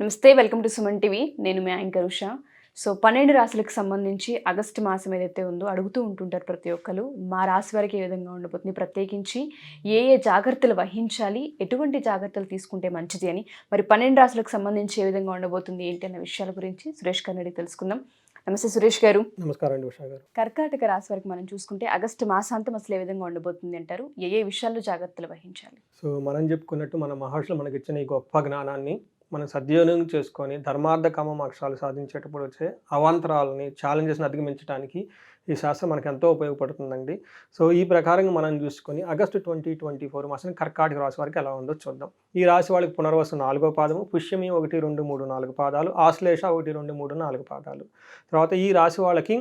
నమస్తే welcome to Suman TV. నేను మీ anchor Usha. So పన్నెండు రాశులకు సంబంధించి ఆగస్టు మాసం ఏదైతే ఉందో అడుగుతూ ఉంటుంటారు ప్రతి ఒక్కరు మా రాశి వారికి ఏ విధంగా ఉండబోతుంది? ప్రత్యేకించి ఏ ఏ జాగ్రత్తలు వహించాలి? ఎటువంటి జాగ్రత్తలు తీసుకుంటే మంచిది అని. మరి పన్నెండు రాశులకు సంబంధించి ఏ విధంగా ఉండబోతుంది? ఏంటి అన్న విషయాల గురించి సురేష్ అడిగి తెలుసుకుందాం. నమస్తే సురేష్ గారు. నమస్కారం అండి ఉషా గారు. కర్కాటక రాశి వారికి మనం చూసుకుంటే ఆగస్టు మాసాంతం అసలు ఏ విధంగా ఉండబోతుంది అంటారు? ఏ ఏ విషయాల్లో జాగ్రత్తలు వహించాలి? సో మనం చెప్పుకున్నట్టు మన మహర్షులు మనకి ఇచ్చిన ఈ గొప్ప జ్ఞానాన్ని మనం సద్వినియోగం చేసుకొని ధర్మార్థ కామ మోక్షాలు సాధించేటప్పుడు వచ్చే అవాంతరాలని ఛాలెంజెస్ని అధిగమించడానికి ఈ శాస్త్రం మనకు ఎంతో ఉపయోగపడుతుందండి. సో ఈ ప్రకారంగా మనం చూసుకొని ఆగస్టు ట్వంటీ ట్వంటీ ఫోర్ మాసం కర్కాటక రాశి వారికి ఎలా ఉందో చూద్దాం. ఈ రాశి వాళ్ళకి పునర్వసు నాలుగో పాదము పుష్యమి ఒకటి రెండు మూడు నాలుగు పాదాలు ఆశ్లేష ఒకటి రెండు మూడు నాలుగు పాదాలు. తర్వాత ఈ రాశి వాళ్ళకి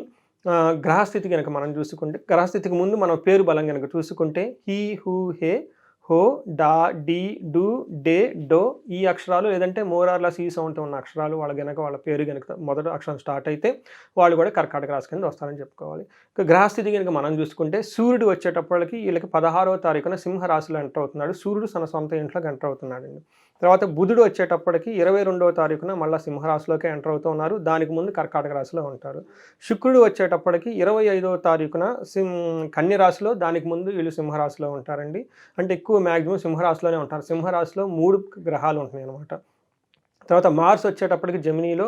గ్రహస్థితి కనుక మనం చూసుకుంటే గ్రహస్థితికి ముందు మనం పేరు బలం కనుక చూసుకుంటే హీ హూ హే హో డా డి డు డే డో ఈ అక్షరాలు లేదంటే మోరార్ల సీ సౌండ్తో ఉన్న అక్షరాలు వాళ్ళ గనక వాళ్ళ పేరు గనక మొదటి అక్షరం స్టార్ట్ అయితే వాళ్ళు కూడా కర్కాటక రాశి కింద వస్తారని చెప్పుకోవాలి. ఇక గ్రహస్థితి కనుక మనం చూసుకుంటే సూర్యుడు వచ్చేటప్పటికి వీళ్ళకి పదహారవ తారీఖున సింహ రాశిలో ఎంటర్ అవుతున్నాడు. సూర్యుడు తన సొంత ఇంట్లోకి ఎంటర్ అవుతున్నాడండి. తర్వాత బుధుడు వచ్చేటప్పటికి ఇరవై రెండవ తారీఖున మళ్ళీ సింహరాశిలోకి ఎంటర్ అవుతూ ఉన్నారు. దానికి ముందు కర్కాటక రాశిలో ఉంటారు. శుక్రుడు వచ్చేటప్పటికి ఇరవై ఐదవ తారీఖున సింహ కన్య రాశిలో దానికి ముందు వీళ్ళు సింహరాశిలో ఉంటారండి. అంటే ఎక్కువ మ్యాక్సిమం సింహరాశిలోనే ఉంటారు. సింహరాశిలో మూడు గ్రహాలు ఉంటున్నాయి అనమాట తర్వాత మార్స్ వచ్చేటప్పటికి జమినీలో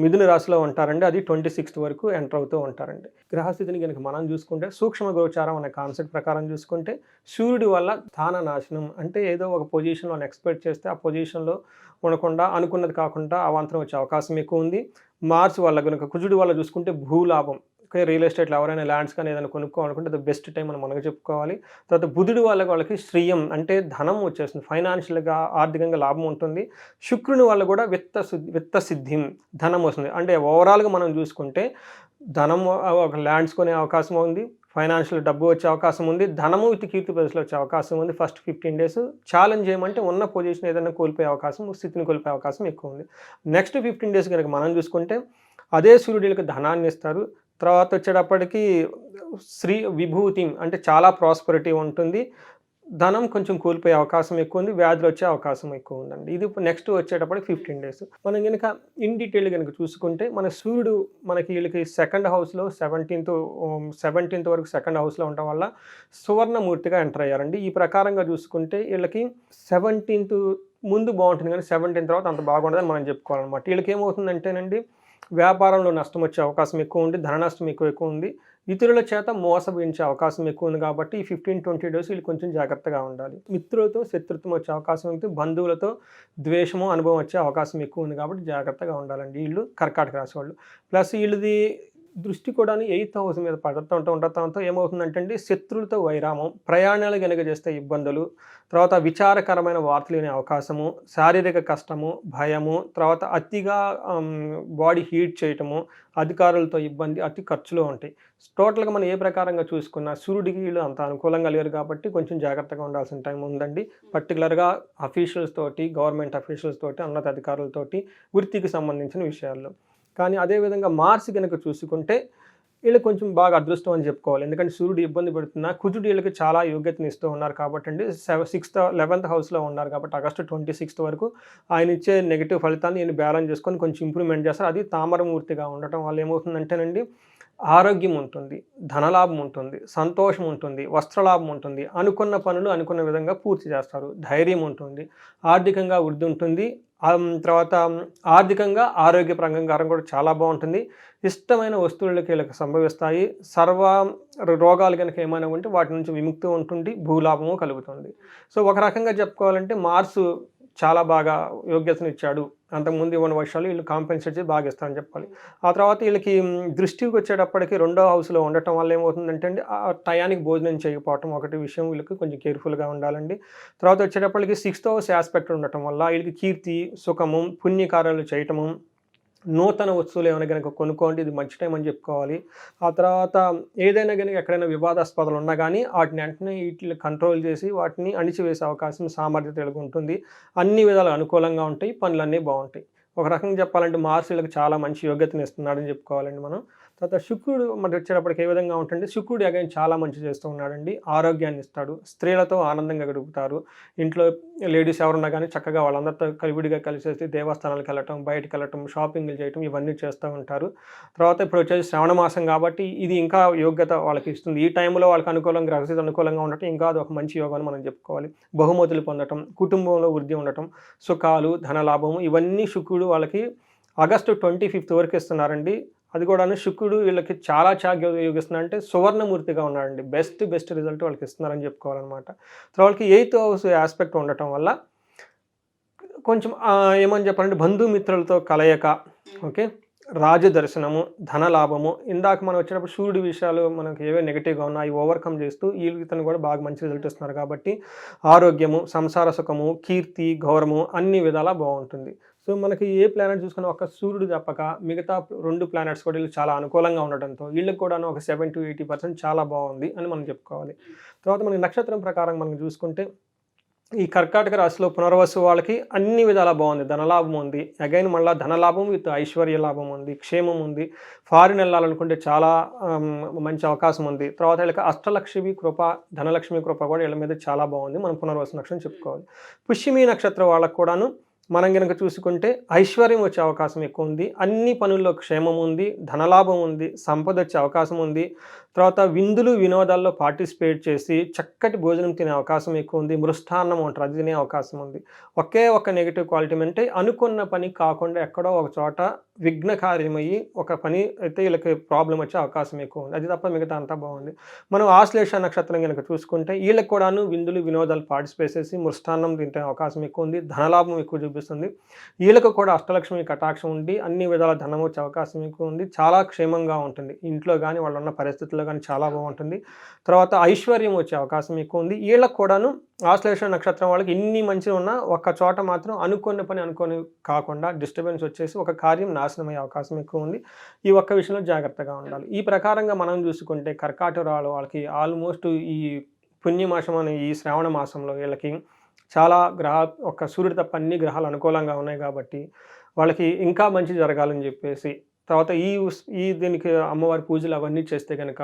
మిథున రాశిలో ఉంటారండి. అది ట్వంటీ సిక్స్త్ వరకు ఎంటర్ అవుతూ ఉంటారండి. గ్రహస్థితిని కనుక మనం చూసుకుంటే సూక్ష్మ గోచారం అనే కాన్సెప్ట్ ప్రకారం చూసుకుంటే సూర్యుడి వల్ల స్థాన నాశనం అంటే ఏదో ఒక పొజిషన్లో ఎక్స్పెక్ట్ చేస్తే ఆ పొజిషన్లో ఉండకుండా అనుకున్నది కాకుండా అవాంతరం వచ్చే అవకాశం ఎక్కువ ఉంది. మార్స్ వల్ల కనుక కుజుడి వల్ల చూసుకుంటే భూలాభం రియల్ ఎస్టేట్లో ఎవరైనా ల్యాండ్స్ కానీ ఏదైనా కొనుక్కోవాలనుకుంటే అది బెస్ట్ టైం మనం మనకు చెప్పుకోవాలి. తర్వాత బుధుడి వాళ్ళకి వాళ్ళకి శ్రీయం అంటే ధనం వచ్చేస్తుంది. ఫైనాన్షియల్గా ఆర్థికంగా లాభం ఉంటుంది. శుక్రుని వాళ్ళు కూడా విత్త విత్త సిద్ధిం ధనం వస్తుంది. అంటే ఓవరాల్గా మనం చూసుకుంటే ధనం ఒక ల్యాండ్స్ కొనే అవకాశం ఉంది. ఫైనాన్షియల్ డబ్బు వచ్చే అవకాశం ఉంది. ధనము విత్ కీర్తి ప్రదేశ్లో వచ్చే అవకాశం ఉంది. ఫస్ట్ ఫిఫ్టీన్ డేస్ ఛాలెంజ్ చేయమంటే ఉన్న పొజిషన్ ఏదైనా కోల్పోయే అవకాశం స్థితిని కోల్పోయే అవకాశం ఎక్కువ ఉంది. నెక్స్ట్ ఫిఫ్టీన్ డేస్ కనుక మనం చూసుకుంటే అదే సూర్యుడికి ధనాన్ని ఇస్తారు. తర్వాత వచ్చేటప్పటికి శ్రీ విభూతి అంటే చాలా ప్రాస్పరిటీ ఉంటుంది. ధనం కొంచెం కోల్పోయే అవకాశం ఎక్కువ ఉంది. వ్యాధులు వచ్చే అవకాశం ఎక్కువ ఉందండి. ఇది నెక్స్ట్ వచ్చేటప్పటికి ఫిఫ్టీన్ డేస్ మనం కనుక ఇన్ డీటెయిల్ కనుక చూసుకుంటే మన సూర్యుడు మనకి వీళ్ళకి సెకండ్ హౌస్లో సెవెంటీన్త్ సెవెంటీన్త్ వరకు సెకండ్ హౌస్లో ఉండటం వల్ల సువర్ణమూర్తిగా ఎంటర్ అయ్యారండి. ఈ ప్రకారంగా చూసుకుంటే వీళ్ళకి సెవెంటీన్త్ ముందు బాగుంటుంది కానీ సెవెంటీన్ తర్వాత అంత బాగుండదని మనం చెప్పుకోవాలన్నమాట. వీళ్ళకి ఏమవుతుందంటేనండి వ్యాపారంలో నష్టం వచ్చే అవకాశం ఎక్కువ ఉంది ధన నష్టం ఎక్కువ ఎక్కువ ఉంది. ఇతరుల చేత మోసపోయించే అవకాశం ఎక్కువ ఉంది కాబట్టి ఈ ఫిఫ్టీన్ ట్వంటీ డేస్ వీళ్ళు కొంచెం జాగ్రత్తగా ఉండాలి. మిత్రులతో శత్రుత్వం వచ్చే అవకాశం ఉంది బంధువులతో ద్వేషము అనుభవం వచ్చే అవకాశం ఎక్కువ ఉంది కాబట్టి జాగ్రత్తగా ఉండాలండి. వీళ్ళు కర్కాటక రాశి వాళ్ళు. ప్లస్ వీళ్ళది దృష్టి కూడా ఎయిత్ హౌస్ మీద పడుతూ ఉంటూ ఉండటంతో ఏమవుతుందంటే అండి శత్రులతో వైరామం ప్రయాణాలు కనుక చేస్తే ఇబ్బందులు తర్వాత విచారకరమైన వార్తలు వినే అవకాశము శారీరక కష్టము భయము తర్వాత అతిగా బాడీ హీట్ చేయటము అధికారులతో ఇబ్బంది అతి ఖర్చులు ఉంటాయి. టోటల్గా మనం ఏ ప్రకారంగా చూసుకున్నా సూర్యుడికి వీళ్ళు అంత అనుకూలంగా లేరు కాబట్టి కొంచెం జాగ్రత్తగా ఉండాల్సిన టైం ఉందండి. పర్టికులర్గా అఫీషియల్స్ తోటి గవర్నమెంట్ అఫీషియల్స్ తోటి ఉన్నత అధికారులతోటి వృత్తికి సంబంధించిన విషయాల్లో. కానీ అదేవిధంగా మార్స్ కనుక చూసుకుంటే వీళ్ళు కొంచెం బాగా అదృష్టం అని చెప్పుకోవాలి. ఎందుకంటే సూర్యుడు ఇబ్బంది పెడుతున్నా కుజుడు వీళ్ళకి చాలా యోగ్యతని ఇస్తూ ఉన్నారు కాబట్టి అండి. సిక్స్త్ లెవెన్త్ హౌస్లో ఉన్నారు కాబట్టి ఆగస్టు ట్వంటీ సిక్స్త్ వరకు ఆయన ఇచ్చే నెగిటివ్ ఫలితాన్ని నేను బ్యాలెన్స్ చేసుకొని కొంచెం ఇంప్రూవ్మెంట్ చేస్తారు. అది తామరమూర్తిగా ఉండటం వల్ల ఏమవుతుందంటేనండి ఆరోగ్యం ఉంటుంది ధనలాభం ఉంటుంది సంతోషం ఉంటుంది వస్త్రలాభం ఉంటుంది. అనుకున్న పనులు అనుకున్న విధంగా పూర్తి చేస్తారు. ధైర్యం ఉంటుంది ఆర్థికంగా వృద్ధి ఉంటుంది. తర్వాత ఆర్థికంగా ఆరోగ్య ఆరోగ్యపరంగా కూడా చాలా బాగుంటుంది. ఇష్టమైన వస్తువులకి వీళ్ళకి సంభవిస్తాయి. సర్వ రోగాలు కనుక ఏమైనా ఉంటే వాటి నుంచి విముక్తి ఉంటుంది భూలాభము కలుగుతుంది. సో ఒక రకంగా చెప్పుకోవాలంటే మార్సు చాలా బాగా యోగ్యతను ఇచ్చాడు అంతకుముందు ఇవ్వని వర్షాలు వీళ్ళు కాంపెన్సేట్ చేసి బాగా ఇస్తారని చెప్పాలి. ఆ తర్వాత వీళ్ళకి దృష్టికి వచ్చేటప్పటికి రెండో హౌస్లో ఉండటం వల్ల ఏమవుతుందంటే అండి ఆ టయానికి భోజనం చేయకపోవటం ఒకటి విషయం వీళ్ళకి కొంచెం కేర్ఫుల్గా ఉండాలండి. తర్వాత వచ్చేటప్పటికి సిక్స్త్ హౌస్ ఆస్పెక్ట్ ఉండటం వల్ల వీళ్ళకి కీర్తి సుఖము పుణ్యకార్యాలు చేయటము నూతన వస్తువులు ఏమైనా కనుక కొనుక్కోండి ఇది మంచి టైం అని చెప్పుకోవాలి. ఆ తర్వాత ఏదైనా కనుక ఎక్కడైనా వివాదాస్పదలు ఉన్నా కానీ వాటిని వెంటనే వీటిని కంట్రోల్ చేసి వాటిని అణిచివేసే అవకాశం సామర్థ్యత ఉంటుంది. అన్ని విధాలు అనుకూలంగా ఉంటాయి పనులన్నీ బాగుంటాయి. ఒక రకంగా చెప్పాలంటే మార్సులకు చాలా మంచి యోగ్యతను ఇస్తున్నాడని చెప్పుకోవాలండి మనం. తర్వాత శుక్రుడు మనకి వచ్చేటప్పటికి ఏ విధంగా ఉంటుంది శుక్రుడు అగైన్ చాలా మంచి చేస్తూ ఉన్నాడండి. ఆరోగ్యాన్ని ఇస్తాడు. స్త్రీలతో ఆనందంగా గడుపుతారు. ఇంట్లో లేడీస్ ఎవరున్నా కానీ చక్కగా వాళ్ళందరితో కలివిడిగా కలిసేసి దేవస్థానాలకు వెళ్ళటం బయటకు వెళ్ళటం షాపింగ్లు చేయటం ఇవన్నీ చేస్తూ ఉంటారు. తర్వాత ఇప్పుడు వచ్చేసి శ్రవణ మాసం కాబట్టి ఇది ఇంకా యోగ్యత వాళ్ళకి ఇస్తుంది. ఈ టైంలో వాళ్ళకి అనుకూలంగా గ్రహస్థితి అనుకూలంగా ఉండటం ఇంకా అది ఒక మంచి యోగం మనం చెప్పుకోవాలి. బహుమతులు పొందటం కుటుంబంలో వృద్ధి ఉండటం సుఖాలు ధనలాభము ఇవన్నీ శుక్రుడు వాళ్ళకి ఆగస్టు ట్వంటీ ఫిఫ్త్ వరకు ఇస్తున్నారండి. అది కూడా శుక్రుడు వీళ్ళకి చాలా చాలా యోగిస్తున్నా అంటే సువర్ణమూర్తిగా ఉన్నాడండి. బెస్ట్ బెస్ట్ రిజల్ట్ వాళ్ళకి ఇస్తున్నారని చెప్పుకోవాలన్నమాట. సో వాళ్ళకి ఎయిత్ హౌస్ ఆస్పెక్ట్ ఉండటం వల్ల కొంచెం ఏమని చెప్పాలంటే బంధుమిత్రులతో కలయిక ఓకే? రాజదర్శనము ధనలాభము ఇందాక మనం వచ్చినప్పుడు సూర్యుడి విషయాలు మనకి ఏవే నెగిటివ్గా ఉన్నా అవి ఓవర్కమ్ చేస్తూ వీళ్ళు ఇతను కూడా బాగా మంచి రిజల్ట్ ఇస్తున్నారు కాబట్టి ఆరోగ్యము సంసార సుఖము కీర్తి గౌరవము అన్ని విధాలా బాగుంటుంది. సో మనకి ఏ ప్లానెట్ చూసుకున్నా ఒక సూర్యుడు తప్పక మిగతా రెండు ప్లానెట్స్ కూడా వీళ్ళు చాలా అనుకూలంగా ఉండడంతో వీళ్ళకి కూడా ఒక సెవెన్ టు ఎయిటీ పర్సెంట్ చాలా బాగుంది అని మనం చెప్పుకోవాలి. తర్వాత మనకి నక్షత్రం ప్రకారం మనం చూసుకుంటే ఈ కర్కాటక రాశిలో పునర్వసు వాళ్ళకి అన్ని విధాలా బాగుంది. ధనలాభం ఉంది. అగైన్ మళ్ళీ ధనలాభం విత్ ఐశ్వర్య లాభం ఉంది. క్షేమం ఉంది. ఫారిన్ వెళ్ళాలనుకుంటే చాలా మంచి అవకాశం ఉంది. తర్వాత వీళ్ళకి అష్టలక్ష్మి కృప ధనలక్ష్మి కృప కూడా వీళ్ళ మీద చాలా బాగుంది. మనం పునర్వసు నక్షత్రం చెప్పుకోవాలి. పుష్యమి నక్షత్రం వాళ్ళకు కూడాను మనం కనుక చూసుకుంటే ఐశ్వర్యం వచ్చే అవకాశం ఎక్కువ ఉంది అన్ని పనుల్లో క్షేమం ఉంది ధనలాభం ఉంది సంపద వచ్చే అవకాశం ఉంది తర్వాత విందులు వినోదాల్లో పార్టిసిపేట్ చేసి చక్కటి భోజనం తినే అవకాశం ఎక్కువ ఉంది మృష్టాన్నం అంటారు అది తినే అవకాశం ఉంది ఒకే ఒక నెగిటివ్ క్వాలిటీ అంటే అనుకున్న పని కాకుండా ఎక్కడో ఒక చోట విఘ్న కార్యమయ్యి ఒక పని అయితే వీళ్ళకి ప్రాబ్లం వచ్చే అవకాశం ఎక్కువ ఉంది. అది తప్ప మిగతా అంతా బాగుంది. మనం ఆశ్లేష నక్షత్రం కనుక చూసుకుంటే వీళ్ళకి కూడాను విందులు వినోదాలు పార్టిసిపేట్ చేసి మృష్టాన్నం తింటే అవకాశం ఎక్కువ ఉంది. ధనలాభం ఎక్కువ చూపిస్తుంది. వీళ్ళకు కూడా అష్టలక్ష్మి కటాక్షం ఉండి అన్ని విధాల ధనం వచ్చే అవకాశం ఎక్కువ ఉంది. చాలా క్షేమంగా ఉంటుంది. ఇంట్లో కానీ వాళ్ళు ఉన్న పరిస్థితుల్లో కానీ చాలా బాగుంటుంది. తర్వాత ఐశ్వర్యం వచ్చే అవకాశం ఎక్కువ ఉంది. వీళ్ళకి కూడాను ఆశ్లేష నక్షత్రం వాళ్ళకి ఇన్ని మంచి ఉన్నా ఒక్క చోట మాత్రం అనుకున్న పని అనుకొని కాకుండా డిస్టర్బెన్స్ వచ్చేసి ఒక కార్యం నాశనం అయ్యే అవకాశం ఎక్కువ ఉంది. ఈ ఒక్క విషయంలో జాగ్రత్తగా ఉండాలి. ఈ ప్రకారంగా మనం చూసుకుంటే కర్కాటరాలు వాళ్ళకి ఆల్మోస్ట్ ఈ పుణ్యమాసం అనే ఈ శ్రావణ మాసంలో వీళ్ళకి చాలా గ్రహ ఒక్క సూర్యుడు తప్ప అన్ని గ్రహాలు అనుకూలంగా ఉన్నాయి కాబట్టి వాళ్ళకి ఇంకా మంచి జరగాలని చెప్పేసి తర్వాత ఈ ఈ దీనికి అమ్మవారి పూజలు అవన్నీ చేస్తే కనుక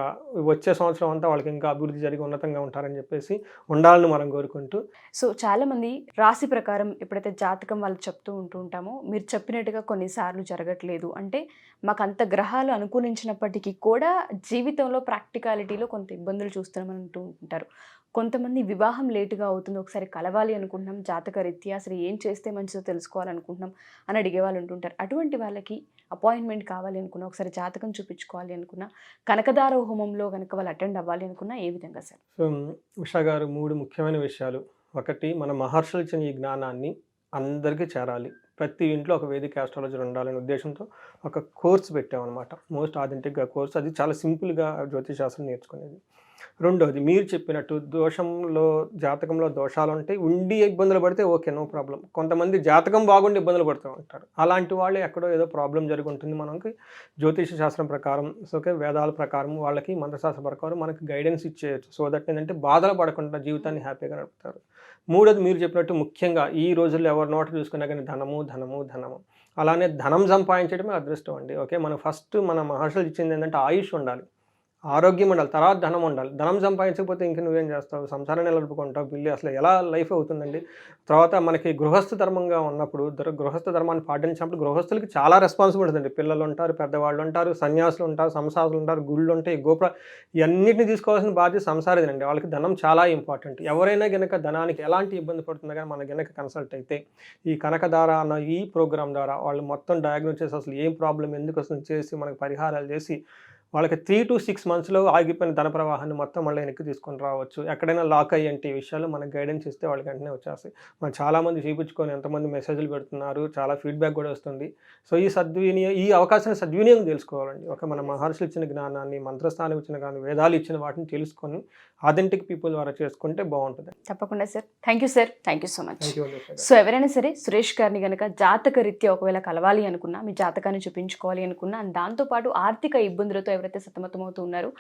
వచ్చే సంవత్సరం అంతా వాళ్ళకి ఇంకా అభివృద్ధి జరిగి ఉన్నతంగా ఉంటారని చెప్పేసి ఉండాలని మనం కోరుకుంటూ. సో చాలామంది రాశి ప్రకారం ఎప్పుడైతే జాతకం వాళ్ళు చెప్తూ ఉంటూ ఉంటామో మీరు చెప్పినట్టుగా కొన్నిసార్లు జరగట్లేదు. అంటే మాకు అంత గ్రహాలు అనుకూలించినప్పటికీ కూడా జీవితంలో ప్రాక్టికాలిటీలో కొంత ఇబ్బందులు చూస్తున్నామని అంటూ ఉంటారు. కొంతమంది వివాహం లేటుగా అవుతుంది ఒకసారి కలవాలి అనుకుంటున్నాం జాతక రీత్యా అసలు ఏం చేస్తే మంచిదో తెలుసుకోవాలనుకుంటున్నాం అని అడిగే వాళ్ళు ఉంటుంటారు అటువంటి వాళ్ళకి అపాయింట్మెంట్ కావాలి అనుకున్నా ఒకసారి జాతకం చూపించుకోవాలి అనుకున్నా కనకదార హోమంలో కనుక వాళ్ళు అటెండ్ అవ్వాలి అనుకున్నా ఏ విధంగా సార్? సో ఉషా గారు మూడు ముఖ్యమైన విషయాలు. ఒకటి మన మహర్షులు ఇచ్చిన ఈ జ్ఞానాన్ని అందరికీ చేరాలి. ప్రతి ఇంట్లో ఒక వేదిక ఆస్ట్రాలజర్ ఉండాలనే ఉద్దేశంతో ఒక కోర్స్ పెట్టామన్నమాట. మోస్ట్ ఆథెంటిక్గా కోర్స్. అది చాలా సింపుల్గా జ్యోతిష్ శాస్త్రం నేర్చుకునేది. రెండోది మీరు చెప్పినట్టు దోషంలో జాతకంలో దోషాలు ఉంటాయి ఉండి ఇబ్బందులు పడితే ఓకే నో ప్రాబ్లం. కొంతమంది జాతకం బాగుండి ఇబ్బందులు పడుతూ ఉంటారు. అలాంటి వాళ్ళు ఎక్కడో ఏదో ప్రాబ్లం జరిగి ఉంటుంది మనకి. జ్యోతిష శాస్త్రం ప్రకారం సో ఓకే వేదాల ప్రకారం వాళ్ళకి మంత్రశాస్త్ర ప్రకారం మనకి గైడెన్స్ ఇచ్చేయచ్చు. సో దట్ ఏంటంటే బాధలు పడకుండా జీవితాన్ని హ్యాపీగా నడుపుతారు. మూడోది మీరు చెప్పినట్టు ముఖ్యంగా ఈ రోజుల్లో ఎవరి నోట చూసుకున్నా కానీ ధనము ధనము ధనము. అలానే ధనం సంపాదించడమే అదృష్టం అండి. ఓకే మనం ఫస్ట్ మన మహర్షులు ఇచ్చింది ఏంటంటే ఆయుష్ ఉండాలి. ఆరోగ్యం ఉండాలి తర్వాత ధనం ఉండాలి. ధనం సంపాదించకపోతే ఇంక నువ్వేం చేస్తావు? సంసారాన్ని నడుపుకుంటావు బిల్లు అసలు ఎలా లైఫ్ అవుతుందండి? తర్వాత మనకి గృహస్థ ధర్మంగా ఉన్నప్పుడు గృహస్థ ధర్మాన్ని పాటించినప్పుడు గృహస్థులకి చాలా రెస్పాన్సిబిలిటీ అండి పిల్లలు ఉంటారు పెద్దవాళ్ళు ఉంటారు సన్యాసులు ఉంటారు సంసారులు ఉంటారు గుళ్ళు ఉంటాయి గోపుర ఇవన్నింటిని తీసుకోవాల్సిన బాధ్యత సంసారిదండి వాళ్ళకి ధనం చాలా ఇంపార్టెంట్ ఎవరైనా గనక ధనానికి ఎలాంటి ఇబ్బంది పడుతుందో కానీ మన గనక కన్సల్ట్ అయితే ఈ కనకధార అన్న ఈ ప్రోగ్రామ్ ద్వారా వాళ్ళు మొత్తం డయాగ్నోస్ చేసి అసలు ఏం ప్రాబ్లం ఎందుకు వస్తుంది చేసి మనకి పరిహారాలు చేసి వాళ్ళకి త్రీ టు సిక్స్ మంత్స్లో ఆగిపోయిన ధన ప్రవాహాన్ని మొత్తం మళ్ళీ వెనక్కి తీసుకొని రావచ్చు. ఎక్కడైనా లాక్ అయ్యేంటి విషయాలు మనకు గైడెన్స్ ఇస్తే వాళ్ళకి వెంటనే వచ్చేస్తాయి. మనం చాలామంది చూపించుకొని ఎంతమంది మెసేజ్లు పెడుతున్నారు చాలా ఫీడ్బ్యాక్ కూడా వస్తుంది. సో ఈ సద్వినియోగం ఈ అవకాశాన్ని సద్వినియోగం తెలుసుకోవాలండి. ఒక మన మహర్షులు ఇచ్చిన జ్ఞానాన్ని మంత్రస్థానం ఇచ్చిన కానీ వేదాలు ఇచ్చిన వాటిని తెలుసుకొని ఆథెంటిక్ పీపుల్ ద్వారా చేసుకుంటే బాగుంటుంది. తప్పకుండా sir. Thank you sir thank you so much so ఎవరైనా సరే సురేష్ గారిని కనుక జాతక రీత్యా ఒకవేళ కలవాలి అనుకున్నా మీ జాతకాన్ని చూపించుకోవాలి అనుకున్నా and దాంతోపాటు ఆర్థిక ఇబ్బందులతో ఎవరైతే సతమతమవుతూ ఉన్నారో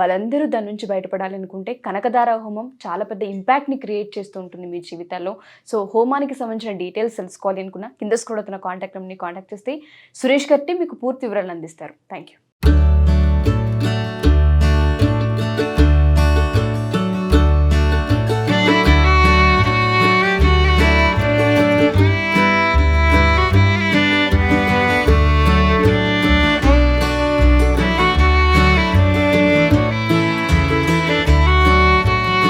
వాళ్ళందరూ దాని నుంచి బయటపడాలి అనుకుంటే కనకదార హోమం చాలా పెద్ద ఇంపాక్ట్ని క్రియేట్ చేస్తూ ఉంటుంది మీ జీవితాల్లో. సో హోమానికి సంబంధించిన డీటెయిల్స్ తెలుసుకోవాలి అనుకున్నా కింద స్క్రోల్ అవుతున్న కాంటాక్ట్ నెంబర్ని కాంటాక్ట్ చేస్తే సురేష్ గారి మీకు పూర్తి వివరాలు అందిస్తారు. Thank you